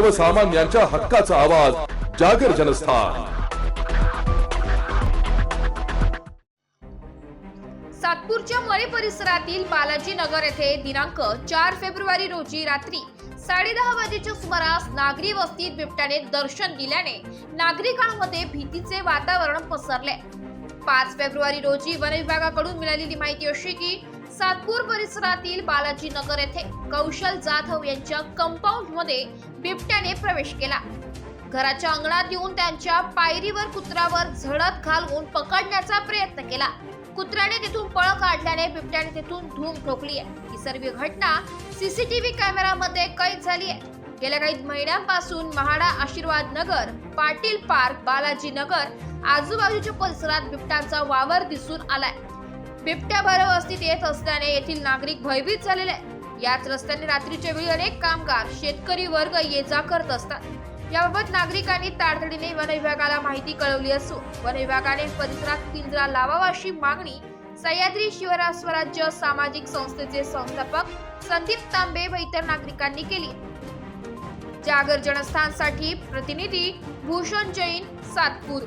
सर्वसामान्यांच्या हक्काचा आवाज जागर जनस्थान. सातपूरच्या मळे परिसरातील बालाजी नगर येथे दिनांक चार फेब्रुवारी रोजी रात्री साडेदहा वाजेच्या सुमारास नागरी वस्तीत बिबट्याने दर्शन दिल्याने नागरिकांमध्ये भीतीचे वातावरण पसरले. पाच फेब्रुवारी रोजी वन विभागाकडून मिळालेली माहिती अशी की सातपूर परिसरातील बालाजी नगर येथे कौशल जाधव यांच्या कंपाऊंडमध्ये बिबट्याने प्रवेश केला. घराच्या अंगणात येऊन त्यांच्या पायरीवर कुत्र्यावर झडत घालून पकडण्याचा प्रयत्न केला. कुत्र्याने तिथून पळ काढल्याने बिबट्याने तिथून धूम ठोकली आहे ही सर्व घटना सीसीटीव्ही कॅमेरामध्ये कैद झाली आहे गेल्या काही महिन्यांपासून महाडा आशीर्वाद नगर पाटील पार्क बालाजी नगर आजूबाजूच्या परिसरात बिबट्याचा वावर दिसून आलाय. बिबट्या भरव वस्तीत येत असल्याने येथील नागरिक भयभीत झालेले आहे याच रस्त्याने रात्रीच्या वेळी अनेक कामगार शेतकरी वर्ग ये जा करत असतात. याबाबत नागरिकांनी तातडीने वन विभागाला माहिती कळवली असून वन विभागाने परिसरात पिंजरा लावावा अशी मागणी सह्याद्री शिवराज स्वराज्य सामाजिक संस्थेचे संस्थापक संदीप तांबे व इतर नागरिकांनी केली. जागर जनस्थानसाठी प्रतिनिधी भूषण जैन सातपूर